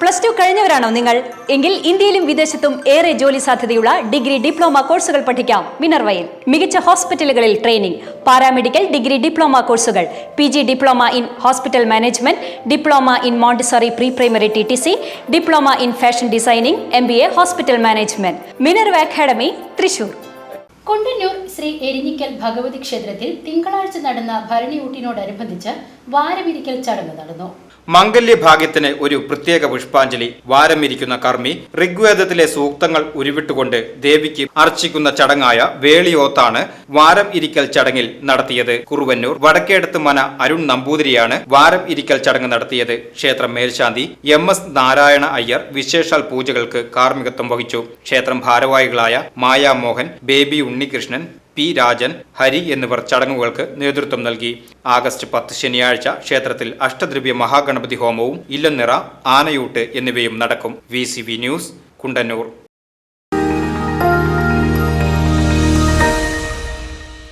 Plus two കഴിഞ്ഞവരാണോ നിങ്ങൾ? എങ്കിൽ ഇന്ത്യയിലും വിദേശത്തും ഏറെ ജോലി സാധ്യതയുള്ള ഡിഗ്രി ഡിപ്ലോമ കോഴ്സുകൾ പഠിക്കാം. മിനർവയിൽ മികച്ച ഹോസ്പിറ്റലുകളിൽ ട്രെയിനിംഗ് പാരാമെഡിക്കൽ ഡിഗ്രി ഡിപ്ലോമ കോഴ്സുകൾ P G diploma in hospital management diploma in Montessori pre primary T T C diploma in fashion designing M B A hospital management. Minerva academy Thrissur. Kondannur Sree Erinjikkal Bhagavathi ക്ഷേത്രത്തിൽ തിങ്കളാഴ്ച നടന്ന ഭരണിയൂട്ടിനോടനുബന്ധിച്ച് വാരമിരിക്കൽ ചടങ്ങ് നടന്നു. മംഗല്യഭാഗ്യത്തിന് ഒരു പ്രത്യേക പുഷ്പാഞ്ജലി വാരമിരിക്കുന്ന കർമ്മി ഋഗ്വേദത്തിലെ സൂക്തങ്ങൾ ഉരുവിട്ടുകൊണ്ട് ദേവിക്ക് അർച്ചിക്കുന്ന ചടങ്ങായ വേളിയോത്താണ് വാരം ഇരിക്കൽ ചടങ്ങിൽ നടത്തിയത്. കുറുവന്നൂർ വടക്കേടത്ത് മന അരുൺ നമ്പൂതിരിയാണ് വാരം ഇരിക്കൽ ചടങ്ങ് നടത്തിയത്. ക്ഷേത്രം മേൽശാന്തി എം എസ് നാരായണ അയ്യർ വിശേഷാൽ പൂജകൾക്ക് കാർമ്മികത്വം വഹിച്ചു. ക്ഷേത്രം ഭാരവാഹികളായ മായാമോഹൻ ബേബി ഉണ്ണികൃഷ്ണൻ പി രാജൻ ഹരി എന്നിവർ ചടങ്ങുകൾക്ക് നേതൃത്വം നൽകി. ആഗസ്റ്റ് പത്ത് ശനിയാഴ്ച ക്ഷേത്രത്തിൽ അഷ്ടദ്രവ്യ മഹാഗണപതി ഹോമവും ഇല്ലനിറ ആനയൂട്ട് എന്നിവയും നടക്കും. V news Kundannur.